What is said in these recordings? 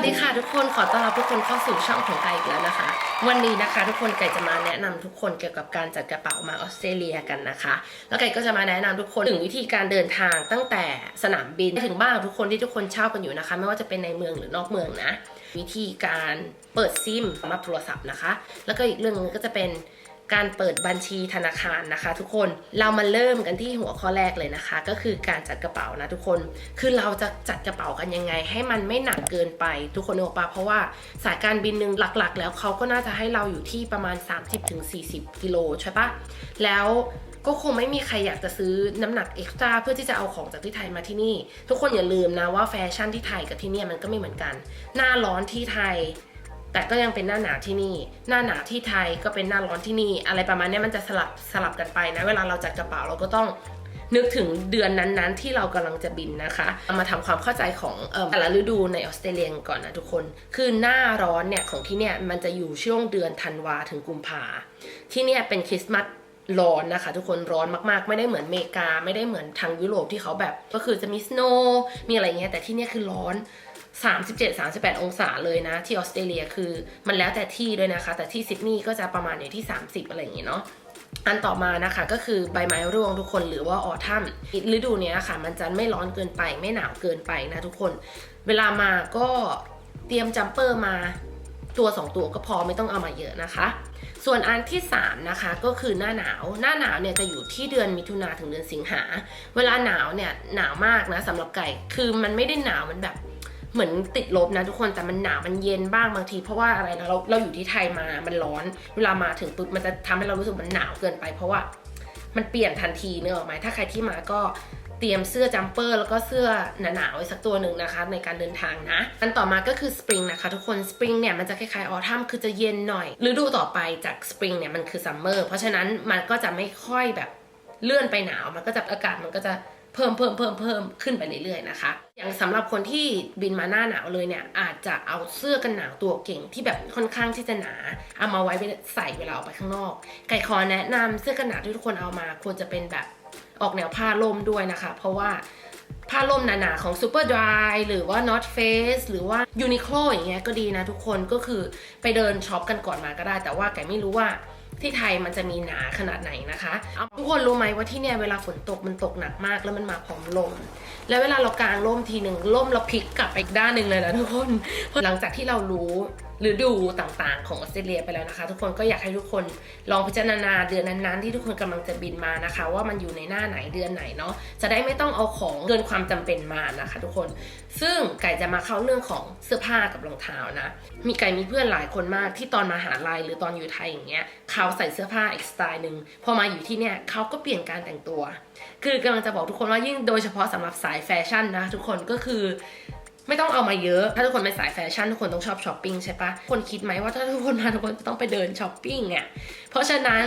วัสดีค่ะทุกคนขอต้อนรับทุกคนเข้าสู่ช่องของไก่อีกแล้วนะคะ วันนี้นะคะทุกคนไก่จะมาแนะนำทุกคนเกี่ยวกับการจัดกระเป๋ามาออสเตรเลียกันนะคะ แล้วไก่ก็จะมาแนะนำทุกคนถึงวิธีการเดินทางตั้งแต่สนามบินถึงบ้านทุกคนที่ทุกคนเช่ากันอยู่นะคะ ไม่ว่าจะเป็นในเมืองหรือนอกเมืองนะ วิธีการเปิดซิมสำหรับโทรศัพท์นะคะ แล้วก็อีกเรื่องหนึงก็จะเป็น การเปิดบัญชีธนาคารนะคะ ทุกคนเรามาเริ่มกันที่หัวข้อแรกเลยนะคะ ก็คือการจัดกระเป๋านะทุกคนคือเราจะจัดกระเป๋ากันยังไง ให้มันไม่หนักเกินไปทุกคนนึกออกปะเพราะว่าสายการบินหนึ่งหลักๆ แล้วเขาก็น่าจะให้เราอยู่ที่ประมาณ 30-40 กิโลใช่ปะแล้วก็คงไม่มีใครอยากจะซื้อน้ำหนักเอ็กซ์ตร้าเพื่อที่จะเอาของจากที่ไทยมาที่นี่ ทุกคนอย่าลืมนะว่าแฟชั่นที่ไทยกับที่นี่มันก็ไม่เหมือนกัน หน้าร้อนที่ไทย แต่ก็ยังเป็นหน้าหนาวที่นี่ หน้าหนาวที่ไทยก็เป็นหน้าร้อนที่นี่ อะไรประมาณนี้มันจะสลับสลับกันไปนะ เวลาเราจัดกระเป๋าเราก็ต้องนึกถึงเดือนนั้นๆ ที่เรากำลังจะบินนะคะเอามาทำความเข้าใจของแต่ละฤดูในออสเตรเลียก่อนนะทุกคน คือหน้าร้อนเนี่ยของที่เนี่ยมันจะอยู่ช่วงเดือนธันวาถึงกุมภาที่เนี่ยเป็นคริสต์มาสร้อนนะคะ ทุกคนร้อนมากๆ ไม่ได้เหมือนเมกา ไม่ได้เหมือนทางยุโรปที่เขาแบบ ก็คือจะมีสโนว์มีอะไรเงี้ยแต่ที่เนี่ยคือร้อน 37 38 องศาเลยนะ ที่ออสเตรเลียคือมันแล้วแต่ที่ด้วยนะคะ แต่ที่ซิดนีย์ก็จะประมาณอยู่ที่ 30 อะไรอย่างเงี้ยเนาะอันต่อมานะคะก็คือใบไม้ร่วงทุกคนหรือว่าออทัมฤดูนี้ค่ะ มันจะไม่ร้อนเกินไปไม่หนาวเกินไปนะทุกคน เวลามาก็เตรียมจัมเปอร์มาตัว 2 ตัวก็พอไม่ต้องเอามาเยอะนะคะ ส่วนอันที่ 3 นะคะก็คือหน้าหนาว หน้าหนาวเนี่ยจะอยู่ที่เดือนมิถุนาถึงเดือนสิงหา เวลาหนาวเนี่ยหนาวมากนะสำหรับไก่คือมันไม่ได้หนาวมันแบบ เหมือนติดลบนะทุกคนแต่มันหนาวมันเย็นบ้างบางที เพราะว่าอะไรนะเราเราอยู่ที่ไทยมามันร้อน เวลามาถึงปุ๊บมันจะทำให้เรารู้สึกมันหนาวเกินไป เพราะว่ามันเปลี่ยนทันทีเนื้อออกไหมถ้าใครที่มาก็เตรียมเสื้อจัมเปอร์แล้วก็เสื้อหนาๆไว้สักตัวหนึ่งนะคะ ในการเดินทางนะ อันต่อมาก็คือสปริงนะคะทุกคนสปริงเนี่ยมันจะคล้ายๆออทัมคือจะเย็นหน่อยฤดูต่อไปจากสปริงเนี่ยมันคือซัมเมอร์เพราะฉะนั้นมันก็จะไม่ค่อยแบบเลื่อนไปหนาวมันก็จะอากาศมันก็จะ เพิ่มเพิ่มเพิ่มเพิ่มขึ้นไปเรื่อยๆนะคะ อย่างสำหรับคนที่บินมาหน้าหนาวเลยเนี่ยอาจจะเอาเสื้อกันหนาวตัวเก่งที่แบบค่อนข้างที่จะหนาเอามาไว้ใส่เวลาออกไปข้างนอก ไก่ขอแนะนำเสื้อกันหนาวที่ทุกคนเอามาควรจะเป็นแบบออกแนวผ้าล่มด้วยนะคะ เพราะว่าผ้าล่มหนาๆของ Superdry หรือว่า North Face หรือว่า Uniqlo อย่างเงี้ยก็ดีนะทุกคนก็คือไปเดินช็อปกันก่อนมาก็ได้ แต่ว่าไก่ไม่รู้ว่า ที่ไทยมันจะมีหนาขนาดไหนนะคะเอาทุกคนรู้ไหมว่าที่เนี่ยเวลาฝนตกมันตกหนักมากแล้วมันมาพร้อมลม แล้วเวลาเรากางร่มทีหนึ่งร่มเราพลิกกลับไปอีกด้านหนึ่งเลยนะทุกคนหลังจากที่เรารู้ หรือดูต่างๆ ของออสเตรเลียไปแล้วนะคะ ทุกคนก็อยากให้ทุกคนลองพิจารณาเดือนนั้นๆ ที่ทุกคนกำลังจะบินมานะคะ ว่ามันอยู่ในหน้าไหนเดือนไหนเนาะจะได้ไม่ต้องเอาของเกินความจำเป็นมานะคะ ทุกคน ซึ่งไก่จะมาเข้าเรื่องของเสื้อผ้ากับรองเท้านะ มีไก่มีเพื่อนหลายคนมากที่ตอนมาหาลัยหรือตอนอยู่ไทยอย่างเงี้ยเขาใส่เสื้อผ้าอีกสไตล์หนึ่งพอมาอยู่ที่เนี่ยเขาก็เปลี่ยนการแต่งตัว คือกำลังจะบอกทุกคนว่ายิ่งโดยเฉพาะสำหรับสายแฟชั่นนะทุกคนก็คือ ไม่ต้องเอามาเยอะ ถ้าทุกคนเป็นสายแฟชั่นทุกคนต้องชอบช้อปปิ้งใช่ปะคนคิดไหมว่าถ้าทุกคนมาทุกคนจะต้องไปเดินช้อปปิ้งเนี่ยเพราะฉะนั้น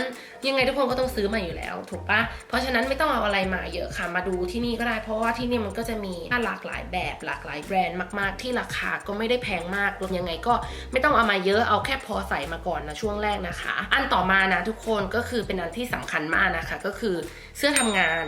ยังไงทุกคนก็ต้องซื้อมาอยู่แล้ว ถูกปะเพราะฉะนั้นไม่ต้องเอาอะไรมาเยอะค่ะมาดูที่นี่ก็ได้ เพราะว่าที่นี่มันก็จะมีหลากหลายแบบหลากหลายแบรนด์มาก ๆ ที่ราคาก็ไม่ได้แพงมากรวมยังไงก็ไม่ต้องเอามาเยอะเอาแค่พอใส่มาก่อนนะช่วงแรกนะคะ อันต่อมานะทุกคนก็คือเป็นอันที่สำคัญมากนะคะ ก็คือเสื้อทำงาน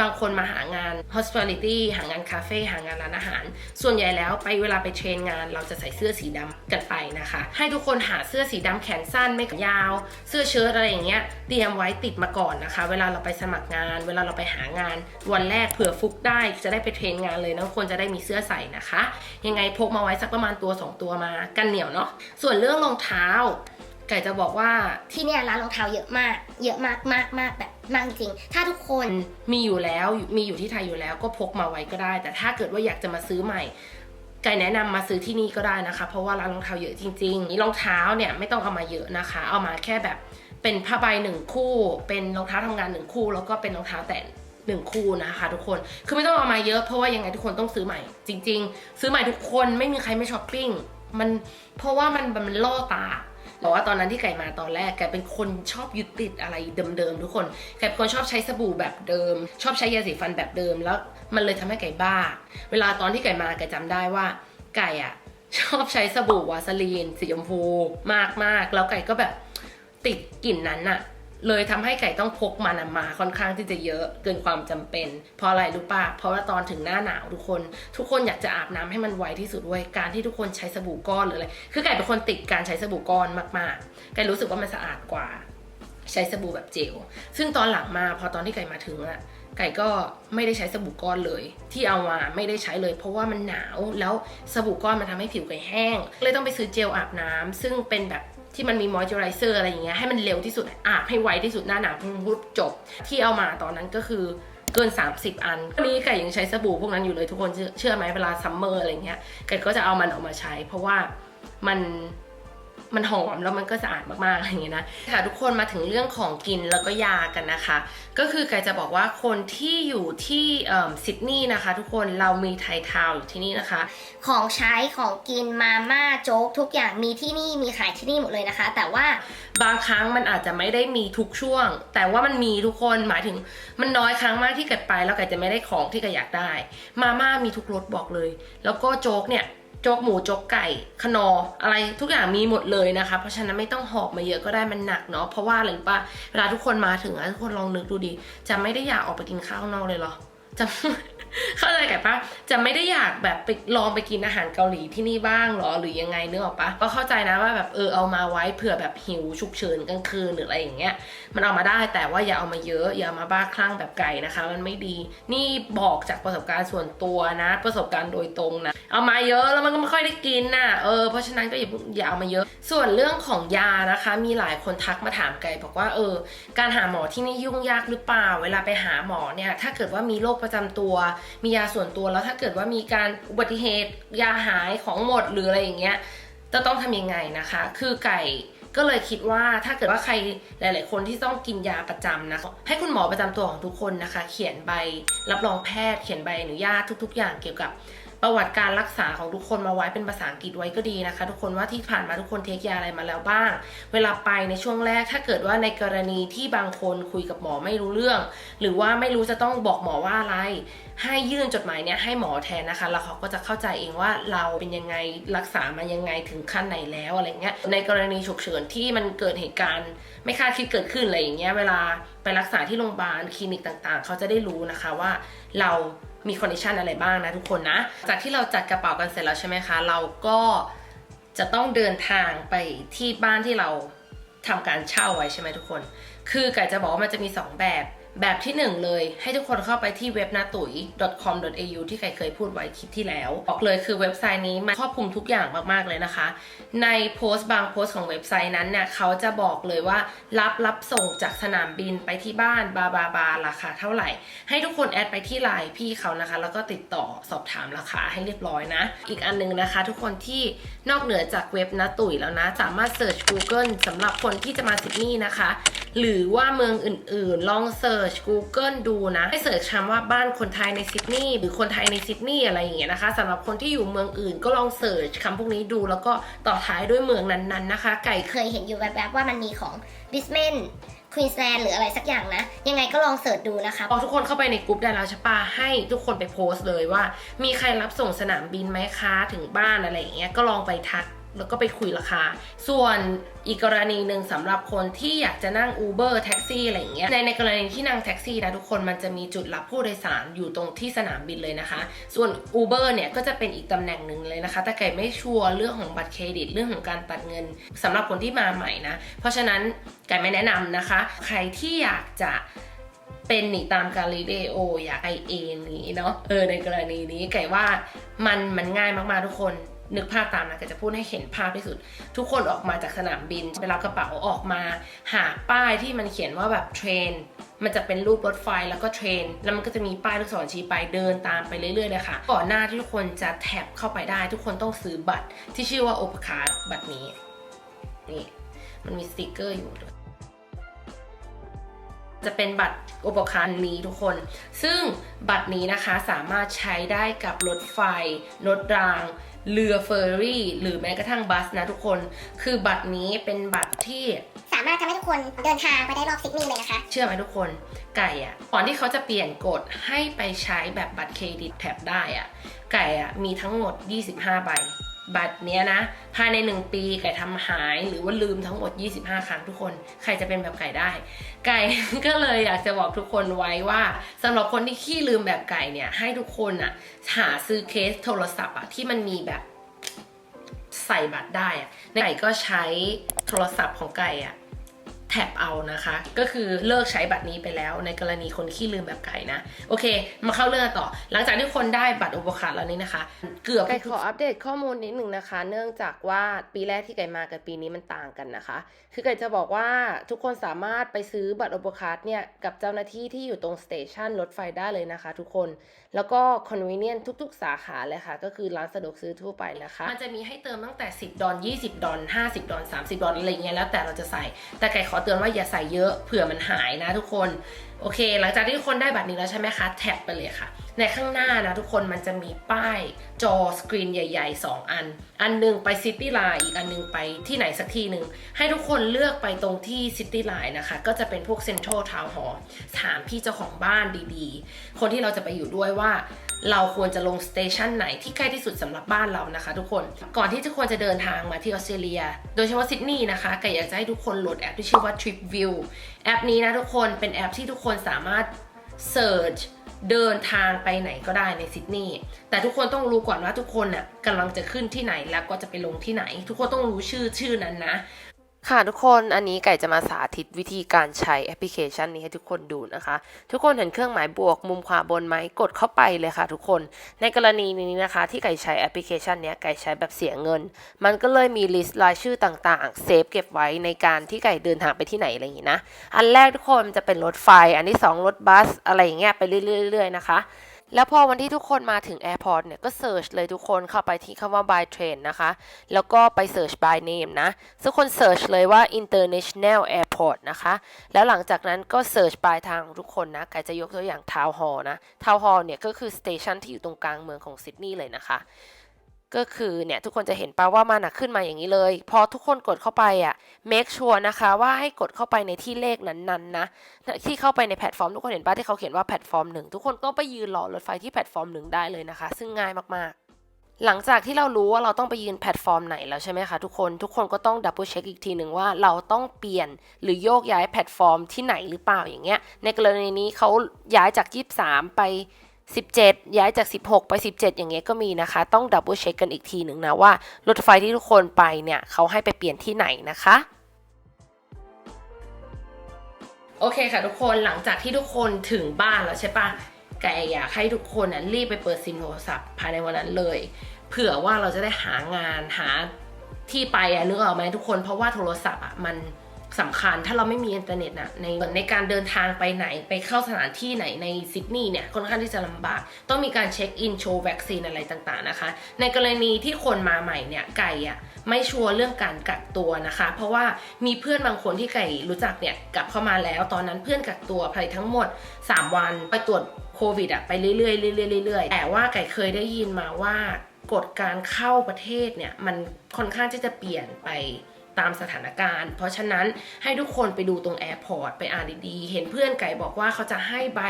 บางคนมาหางาน hospitality หางานคาเฟ่หางานร้านอาหาร ส่วนใหญ่แล้วไปเวลาไปเทรนงาน เราจะใส่เสื้อสีดำกันไปนะคะ ให้ทุกคนหาเสื้อสีดำแขนสั้นไม่ยาว เสื้อเชิ้ตอะไรอย่างเงี้ยเตรียมไว้ติดมาก่อนนะคะ เวลาเราไปสมัครงาน เวลาเราไปหางาน วันแรกเผื่อฟุกได้จะได้ไปเทรนงานเลยนะควรจะได้มีเสื้อใส่นะคะ ยังไงพกมาไว้สักประมาณตัว 2 ตัวมากันเหนียวเนาะส่วนเรื่องรองเท้า ไก่จะบอกว่า ที่เนี่ยร้านรองเท้าเยอะมาก เยอะมากมากมากแบบมากจริง ถ้าทุกคนมีอยู่แล้วมีอยู่ที่ไทยอยู่แล้วก็พกมาไว้ก็ได้ แต่ถ้าเกิดว่าอยากจะมาซื้อใหม่ไก่แนะนำมาซื้อที่นี่ก็ได้นะคะ เพราะว่าร้านรองเท้าเยอะจริงๆนี่รองเท้าเนี่ยไม่ต้องเอามาเยอะนะคะ เอามาแค่แบบเป็นผ้าใบหนึ่งคู่ เป็นรองเท้าทำงานหนึ่งคู่ แล้วก็เป็นรองเท้าแตะหนึ่งคู่นะคะ ทุกคนคือไม่ต้องเอามาเยอะเพราะว่ายังไงทุกคนต้องซื้อใหม่ จริง ๆ ซื้อใหม่ทุกคนไม่มีใครไม่ช้อปปิ้งมันเพราะว่ามันมันล่อตา แต่ว่าตอนนั้นที่ไก่มาตอนแรกไก่เป็นคนชอบยึดติดอะไรเดิมๆทุกคนไก่เป็นคนชอบใช้สบู่แบบเดิม ชอบใช้ยาสีฟันแบบเดิม แล้วมันเลยทำให้ไก่บ้า เวลาตอนที่ไก่มาไก่จำได้ว่า ไก่อะชอบใช้สบู่วาสลีนสีชมพูมากๆ แล้วไก่ก็แบบติดกลิ่นนั้นอะ เลยทำให้ไก่ต้องพกมันมาค่อนข้างที่จะเยอะเกินความจำเป็น เพราะอะไรรู้ป่ะเพราะว่าตอนถึงหน้าหนาวทุกคน ทุกคนอยากจะอาบน้ำให้มันไวที่สุดเว้ยการที่ทุกคนใช้สบู่ก้อนหรืออะไรคือไก่เป็นคนติดการใช้สบู่ก้อนมากๆไก่รู้สึกว่ามันสะอาดกว่า ใช้สบู่แบบเจลซึ่งตอนหลังมาพอตอนที่ไก่มาถึงอะไก่ก็ไม่ได้ใช้สบู่ก้อนเลย ที่เอามาไม่ได้ใช้เลย เพราะว่ามันหนาวแล้วสบู่ก้อนมันทำให้ผิวไก่แห้ง เลยต้องไปซื้อเจลอาบน้ำซึ่งเป็นแบบ ที่มันมีมอยเจอไรเซอร์อะไรอย่างเงี้ยให้มันเร็วที่สุดอาบให้ไวที่สุดหน้าหนาวปุ๊บจบ ที่เอามาตอนนั้นก็คือเกิน 30 อันวันนี้ไก่ยังใช้สบู่พวกนั้นอยู่เลยทุกคนเชื่อเชื่อไหมเวลาซัมเมอร์อะไรเงี้ยไก่ก็จะเอามันออกมาใช้ เพราะว่ามัน มันหอมแล้วมันก็สะอาดมากๆอะไรอย่างเงี้ยนะค่ะทุกคนมาถึงเรื่องของกินแล้วก็ยากันนะคะ ก็คือไกจะบอกว่าคนที่อยู่ที่ซิดนีย์นะคะ ทุกคนเรามีไทยทาวน์อยู่ที่นี่นะคะ ของใช้ของกินมาม่าโจ๊กทุกอย่างมีที่นี่มีขายที่นี่หมดเลยนะคะ แต่ว่าบางครั้งมันอาจจะไม่ได้มีทุกช่วง แต่ว่ามันมีทุกคนหมายถึงมันน้อยครั้งมากที่เกิดไปแล้วไก่จะไม่ได้ของที่ไก่อยากได้ มาม่ามีทุกรสบอกเลย แล้วก็โจ๊กเนี่ย โจ๊กหมูโจ๊กไก่ขนออะไรทุกอย่างมีหมดเลยนะคะ เพราะฉะนั้นไม่ต้องหอบมาเยอะก็ได้มันหนักเนาะเพราะว่าอะไรป่ะเวลาทุกคนมาถึงอะทุกคนลองนึกดูดิจะไม่ได้อยากออกไปกินข้าวนอกเลยเหรอจะ เข้าใจกันปะจะไม่ได้อยากแบบไปลองไปกินอาหารเกาหลีที่นี่บ้างหรอหรือยังไงเนึกออกปะก็เข้าใจนะว่าแบบเออเอามาไว้เผื่อแบบหิวฉุกเฉินกลางคืนหรืออะไรอย่างเงี้ย มันเอามาได้แต่ว่าอย่าเอามาเยอะอย่ามาบ้าคลั่งแบบไก่นะคะ มันไม่ดีนี่บอกจากประสบการณ์ส่วนตัวนะ ประสบการณ์โดยตรงนะเอามาเยอะแล้วมันก็ไม่ค่อยได้กินน่ะเออเพราะฉะนั้นก็อย่าอย่าเอามาเยอะ ส่วนเรื่องของยานะคะ มีหลายคนทักมาถามไก่บอกว่าเออ การหาหมอที่นี่ยุ่งยากหรือเปล่า เวลาไปหาหมอเนี่ยถ้าเกิดว่ามีโรคประจำตัวมียาส่วนตัวแล้วถ้าเกิดว่ามีการอุบัติเหตุยาหายของหมดหรืออะไรอย่างเงี้ยจะต้องทำยังไงนะคะ คือไก่ก็เลยคิดว่าถ้าเกิดว่าใครหลาย ๆ คนที่ต้องกินยาประจำนะให้คุณหมอประจำตัวของทุกคนนะคะ เขียนใบรับรองแพทย์เขียนใบอนุญาตทุก ๆ อย่างเกี่ยวกับ ประวัติการรักษาของทุกคนมาไว้เป็นภาษาอังกฤษไว้ก็ดีนะคะ ทุกคนว่าที่ผ่านมาทุกคนเทคยาอะไรมาแล้วบ้าง เวลาไปในช่วงแรกถ้าเกิดว่าในกรณีที่บางคนคุยกับหมอไม่รู้เรื่อง หรือว่าไม่รู้จะต้องบอกหมอว่าอะไร ให้ยื่นจดหมายเนี้ยให้หมอแทนนะคะ แล้วเขาก็จะเข้าใจเองว่าเราเป็นยังไงรักษามายังไงถึงขั้นไหนแล้วอะไรเงี้ยในกรณีฉุกเฉินที่มันเกิดเหตุการณ์ ไม่คาดคิดเกิดขึ้นอะไรอย่างเงี้ยเวลาไปรักษาที่โรงพยาบาลคลินิกต่างๆ เขาจะได้รู้นะคะว่าเรา มีคอนดิชันอะไรบ้างนะทุกคนนะ จากที่เราจัดกระเป๋ากันเสร็จแล้วใช่ไหมคะ เราก็จะต้องเดินทางไปที่บ้านที่เราทำการเช่าไว้ใช่ไหมทุกคน คือไก่จะบอกว่ามันจะมี 2 แบบ แบบที่ 1 เลย ให้ทุกคนเข้าไปที่เว็บนาตุย .com.au ที่ไก่เคยพูดไว้คลิปที่แล้วบอกเลยคือเว็บไซต์นี้มันครอบคลุมทุกอย่างมากๆเลยนะคะ ในโพสต์บางโพสต์ของเว็บไซต์นั้นเนี่ยเขาจะบอกเลยว่ารับรับส่งจากสนามบินไปที่บ้านบาบาบาราคาเท่าไหร่ ให้ทุกคนแอดไปที่ไลน์พี่เขานะคะ แล้วก็ติดต่อสอบถามราคาให้เรียบร้อยนะ อีกอันหนึงนะคะ ทุกคนที่นอกเหนือจากเว็บนาตุยแล้วนะ สามารถเสิร์ช Google สำหรับคนที่จะมาซิดนีย์นะคะ หรือว่าเมืองอื่นๆ ลองเสิร์ช Google ดูนะ ให้เสิร์ชคำว่าบ้านคนไทยในซิดนีย์หรือคนไทยในซิดนีย์อะไรอย่างเงี้ยนะคะสำหรับคนที่อยู่เมืองอื่นก็ลองเสิร์ชคำพวกนี้ดูแล้วก็ต่อท้ายด้วยเมืองนั้นๆนะคะ ไก่เคยเห็นอยู่แวบๆว่ามันมีของบิสเมนควีนสแลนด์หรืออะไรสักอย่างนะ ยังไงก็ลองเสิร์ชดูนะคะพอทุกคนเข้าไปในกลุ่มได้แล้วใช่ปะให้ทุกคนไปโพสต์เลยว่า มีใครรับส่งสนามบินไหมคะถึงบ้านอะไรอย่างเงี้ยก็ลองไปทัก แล้วก็ไปคุยราคา ส่วนอีกกรณีหนึ่งสำหรับคนที่อยากจะนั่ง Uber แท็กซี่อะไรอย่างเงี้ย ในในกรณีที่นั่งแท็กซี่นะทุกคนมันจะมีจุดรับผู้โดยสารอยู่ตรงที่สนามบินเลยนะคะ ส่วน Uber เนี่ยก็จะเป็นอีกตำแหน่งหนึ่งเลยนะคะ แต่ไก่ไม่ชัวร์เรื่องของบัตรเครดิตเรื่องของการตัดเงินสำหรับคนที่มาใหม่นะ เพราะฉะนั้นไก่ไม่แนะนำนะคะ ใครที่อยากจะเป็นหนีตามกาลิเลโออยากไอเอนี้เนาะเออในกรณีนี้ไก่ว่ามันมันง่ายมากๆทุกคน นึกภาพตามนะก็จะพูดให้เห็นภาพที่สุด ทุกคนออกมาจากสนามบินไปรับกระเป๋าออกมา หาป้ายที่มันเขียนว่าแบบเทรนมันจะเป็นรูปรถไฟแล้วก็เทรน แล้วมันก็จะมีป้ายลูกศรชี้ไปเดินตามไปเรื่อยๆเลยค่ะ ก่อนหน้าที่ทุกคนจะแท็บเข้าไปได้ ทุกคนต้องซื้อบัตรที่ชื่อว่าโอปคาร์บัตรนี้นี่มันมีสติกเกอร์อยู่ด้วย จะเป็นบัตรอุปกรณ์นี้ทุกคน ซึ่งบัตรนี้นะคะสามารถใช้ได้กับรถไฟ รถราง เรือเฟอร์รี่ หรือแม้กระทั่งบัสนะทุกคน คือบัตรนี้เป็นบัตรที่สามารถทำให้ทุกคนเดินทางไปได้รอบซิดนีย์เลยนะคะ เชื่อไหมทุกคนไก่อะก่อนที่เขาจะเปลี่ยนกฎให้ไปใช้แบบบัตรเครดิตแท็บได้อะไก่อะมีทั้งหมด 25 ใบ บัตรเนี้ยนะ ภายใน 1 ปีไก่ทำหายหรือว่าลืมทั้งหมด 25 ครั้งทุกคน ใครจะเป็นแบบไก่ได้ ไก่ก็เลยอยากจะบอกทุกคนไว้ว่าสำหรับคนที่ขี้ลืมแบบไก่เนี่ยให้ทุกคนอะหาซื้อเคสโทรศัพท์อะที่มันมีแบบใส่บัตรได้อะไก่ก็ใช้โทรศัพท์ของไก่อะ แท็บเอานะคะ ก็คือเลิกใช้บัตรนี้ไปแล้ว ในกรณีคนขี้ลืมแบบไก่นะ โอเค มาเข้าเรื่องต่อ หลังจากที่คนได้บัตรอุปการแล้วนี่นะคะ เกือบไก่ขออัปเดตข้อมูลนิดหนึ่งนะคะ เนื่องจากว่าปีแรกที่ไก่มากับปีนี้มันต่างกันนะคะ คือไก่จะบอกว่าทุกคนสามารถไปซื้อบัตรอุปการเนี่ยกับเจ้าหน้าที่ที่อยู่ตรงสเตชันรถไฟได้เลยนะคะ ทุกคนแล้วก็ convenient ทุก ๆ สาขาเลยค่ะ ก็คือร้านสะดวกซื้อทั่วไปนะคะ มันจะมีให้เติมตั้งแต่ 10 ดอล20 ดอล50 ดอล30 ดอลอะไรเงี้ยแล้วแต่เราจะใส่ แต่ไก่ขอเตือนว่าอย่าใส่เยอะเผื่อมันหายนะทุกคน โอเค หลังจากที่ทุกคนได้บัตรนี้แล้วใช่ไหมคะ แท็บไปเลยค่ะ ในข้างหน้านะทุกคนมันจะมีป้ายจอสกรีนใหญ่ ๆ 2 อัน อันหนึงไปซิตี้ไลน์อีกอันหนึงไปที่ไหนสักที่หนึ่ง ให้ทุกคนเลือกไปตรงที่ซิตี้ไลน์นะคะ ก็จะเป็นพวกเซ็นทรัลทาวน์ฮอลล์ถามพี่เจ้าของบ้านดีๆ คนที่เราจะไปอยู่ด้วยว่าเราควรจะลงสเตชันไหนที่ใกล้ที่สุดสำหรับบ้านเรานะคะ ทุกคนก่อนที่ทุกคนจะเดินทางมาที่ออสเตรเลีย โดยเฉพาะซิดนีย์นะคะก่อยากจะให้ทุกคนโหลดแอปที่ชื่อว่า Trip View แอปนี้นะทุกคนเป็นแอปที่ทุกคนสามารถเสิร์ชเดินทางไปไหนก็ได้ในซิดนีย์แต่ทุกคนต้องรู้ก่อนว่าทุกคนน่ะกำลังจะขึ้นที่ไหนแล้วก็จะไปลงที่ไหน ทุกคนต้องรู้ชื่อชื่อนั้นนะ ค่ะทุกคนอันนี้ไก่จะมาสาธิตวิธีการใช้แอปพลิเคชันนี้ให้ทุกคนดูนะคะ ทุกคนเห็นเครื่องหมายบวกมุมขวาบนไหมกดเข้าไปเลยค่ะ ทุกคนในกรณีนี้นะคะ ที่ไก่ใช้แอปพลิเคชันเนี้ยไก่ใช้แบบเสียเงิน มันก็เลยมีลิสต์รายชื่อต่างๆเซฟเก็บไว้ในการที่ไก่เดินทางไปที่ไหนอะไรอย่างนี้นะอันแรกทุกคนจะเป็นรถไฟ อันที่สองรถบัสอะไรอย่างเงี้ยไปเรื่อยๆๆนะคะ แล้วพอวันที่ทุกคนมาถึงแอร์พอร์ตเนี่ยก็เสิร์ชเลยทุกคนเข้าไปที่คำว่า by train นะคะ แล้วก็ไปเสิร์ช by name นะทุกคนเสิร์ชเลยว่า international airport นะคะ แล้วหลังจากนั้นก็เสิร์ชปลายทางของทุกคนนะกายจะยกตัวอย่างทาวน์ฮอลนะทาวน์ฮอลเนี่ยก็คือสเตชันที่อยู่ตรงกลางเมืองของซิดนีย์เลยนะคะ ก็คือเนี่ยทุกคนจะเห็นป่าว่ามันขึ้นมาอย่างนี้เลย พอทุกคนกดเข้าไปอะ make sure นะคะว่าให้กดเข้าไปในที่เลขนั้นๆนะที่เข้าไปในแพลตฟอร์มทุกคนเห็นปะที่เขาเขียนว่าแพลตฟอร์มหนึ่งทุกคนก็ไปยืนรอรถไฟที่แพลตฟอร์มหนึ่งได้เลยนะคะ ซึ่งง่ายมากๆหลังจากที่เรารู้ว่าเราต้องไปยืนแพลตฟอร์มไหนแล้วใช่ไหมคะทุกคนทุกคนก็ต้องดับเบิลเช็คอีกทีหนึ่งว่าเราต้องเปลี่ยนหรือโยกย้ายแพลตฟอร์มที่ไหนหรือเปล่าอย่างเงี้ยในกรณีนี้เขาย้ายจาก 23 ไป 17 ย้ายจาก 16 ไป 17 อย่างเงี้ยก็มีนะคะ ต้องดับเบิลเช็คกันอีกทีหนึ่งนะว่ารถไฟที่ทุกคนไปเนี่ยเขาให้ไปเปลี่ยนที่ไหนนะคะโอเคค่ะทุกคนหลังจากที่ทุกคนถึงบ้านแล้วใช่ปะไก่อยากให้ทุกคนน่ะรีบไปเปิดซิมโทรศัพท์ภายในวันนั้นเลย เผื่อว่าเราจะได้หางานหาที่ไปอะนึกออกไหมทุกคนเพราะว่าโทรศัพท์อะมัน สำคัญถ้าเราไม่มีอินเทอร์เน็ตนะในในการเดินทางไปไหนไปเข้าสถานที่ไหนในซิดนีย์เนี่ยค่อนข้างที่จะลำบาก ต้องมีการเช็คอินโชว์วัคซีนอะไรต่างๆนะคะ ในกรณีที่คนมาใหม่เนี่ยไก่อะไม่ชัวร์เรื่องการกักตัวนะคะ เพราะว่ามีเพื่อนบางคนที่ไก่รู้จักเนี่ยกลับเข้ามาแล้ว ตอนนั้นเพื่อนกักตัวภายทั้งหมด 3 วันไปตรวจโควิดอะไปเรื่อยๆเรื่อยๆเรื่อยๆแต่ว่าไก่เคยได้ยินมาว่ากฎการเข้าประเทศเนี่ยมันค่อนข้างที่จะเปลี่ยนไป ตามสถานการณ์ เพราะฉะนั้นให้ทุกคนไปดูตรงแอร์พอร์ตไปอ่านดีๆ เห็นเพื่อนไก่บอกว่าเขาจะให้ใบ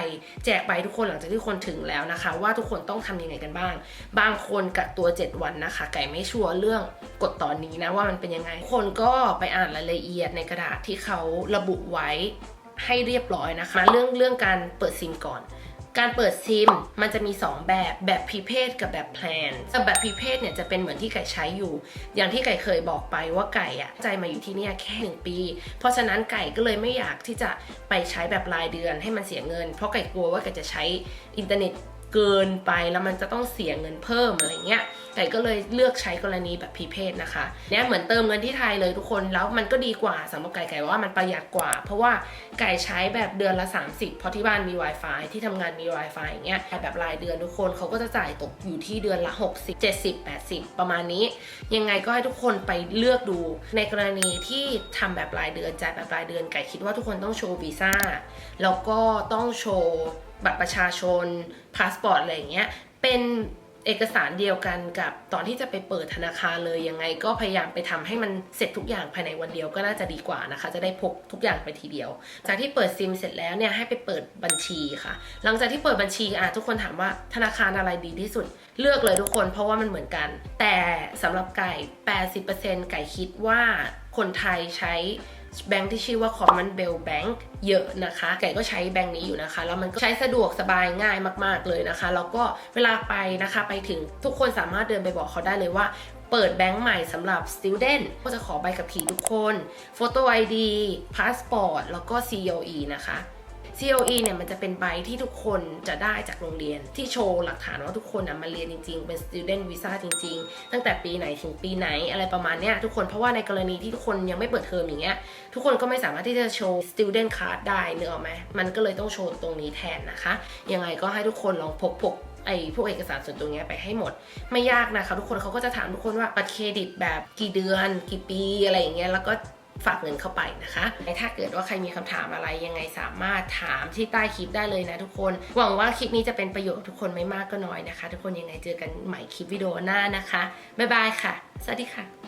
แจกใบทุกคนหลังจากที่คนถึงแล้วนะคะ ว่าทุกคนต้องทำยังไงกันบ้าง บางคนกักตัว 7 วันนะคะ ไก่ไม่ชัวร์เรื่องกฎตอนนี้นะว่ามันเป็นยังไง คนก็ไปอ่านรายละเอียดในกระดาษที่เขาระบุไว้ให้เรียบร้อยนะคะ เรื่องเรื่องการเปิดซิมก่อน การเปิดซิมมันจะมี 2 แบบแบบพรีเพดกับแบบแพลนแต่แบบพรีเพดเนี่ยจะเป็นเหมือนที่ไก่ใช้อยู่ อย่างที่ไก่เคยบอกไปว่าไก่อะใจมาอยู่ที่นี่แค่หนึ่งปี เพราะฉะนั้นไก่ก็เลยไม่อยากที่จะไปใช้แบบรายเดือนให้มันเสียเงิน เพราะไก่กลัวว่าไก่จะใช้อินเทอร์เน็ต เกินไปแล้วมันจะต้องเสียเงินเพิ่มอะไรเงี้ยไก่ก็เลยเลือกใช้กรณีแบบพีเพดนะคะเนี่ยเหมือนเติมเงินที่ไทยเลยทุกคนแล้วมันก็ดีกว่าสำหรับไก่ไก่ว่ามันประหยัดกว่า เพราะว่าไก่ใช้แบบเดือนละ 30 เพราะที่บ้านมี Wi-Fi ที่ทำงานมี Wi-Fi อย่างเงี้ยแบบรายเดือนทุกคนเขาก็จะจ่ายตกอยู่ที่เดือนละ 60 70 80 ประมาณนี้ ยังไงก็ให้ทุกคนไปเลือกดู ในกรณีที่ทำแบบรายเดือนจ่ายแบบรายเดือนไก่คิดว่าทุกคนต้องโชว์วีซ่าแล้วก็ต้องโชว์ บัตรประชาชนพาสปอร์ตอะไรอย่างเงี้ยเป็นเอกสารเดียวกันกับตอนที่จะไปเปิดธนาคารเลยยังไง ก็พยายามไปทำให้มันเสร็จทุกอย่างภายในวันเดียวก็น่าจะดีกว่านะคะ จะได้พกทุกอย่างไปทีเดียว จากที่เปิดซิมเสร็จแล้วเนี่ยให้ไปเปิดบัญชีค่ะ หลังจากที่เปิดบัญชีอะทุกคนถามว่าธนาคารอะไรดีที่สุด เลือกเลยทุกคนเพราะว่ามันเหมือนกัน แต่สำหรับไก่ 80%ไก่คิดว่าคนไทยใช้ แบงค์ที่ชื่อว่า Commonwealth Bank เยอะนะคะ ไก่ก็ใช้แบงค์นี้อยู่นะคะ แล้วมันก็ใช้สะดวกสบายง่ายมาก ๆ เลยนะคะ แล้วก็เวลาไปนะคะไปถึงทุกคนสามารถเดินไปบอกเขาได้เลยว่าเปิดแบงค์ใหม่สำหรับ student ก็จะขอใบกับขี่ทุกคน Photo ID Passport แล้วก็ COE นะคะ COE เนี่ยมันจะเป็นใบที่ทุกคนจะได้จากโรงเรียน ที่โชว์หลักฐานว่าทุกคนนะมาเรียนจริง ๆ เป็น student visa จริง ๆ ตั้งแต่ปีไหนถึงปีไหนอะไรประมาณเนี้ยทุกคนเพราะว่าในกรณีที่ทุกคนยังไม่เปิดเทอมอย่างเงี้ยทุกคนก็ไม่สามารถที่จะโชว์ student card ได้เนอะไหมมันก็เลยต้องโชว์ตรงนี้แทนนะคะ ยังไงก็ให้ทุกคนลองพกพกไอ้พวกเอกสารส่วนตัวเนี้ยไปให้หมด ไม่ยากนะคะ ทุกคนเขาก็จะถามทุกคนว่าบัตรเครดิตแบบกี่เดือน กี่ปีอะไรอย่างเงี้ยแล้วก็ ฝากเงินเข้าไปนะคะถ้าเกิดว่าใครมีคำถามอะไรยังไงสามารถถามที่ใต้คลิปได้เลยนะทุกคน หวังว่าคลิปนี้จะเป็นประโยชน์กับทุกคนไม่มากก็น้อยนะคะ ทุกคนยังไงเจอกันใหม่คลิปวิดีโอหน้านะคะบ๊ายบายค่ะ สวัสดีค่ะ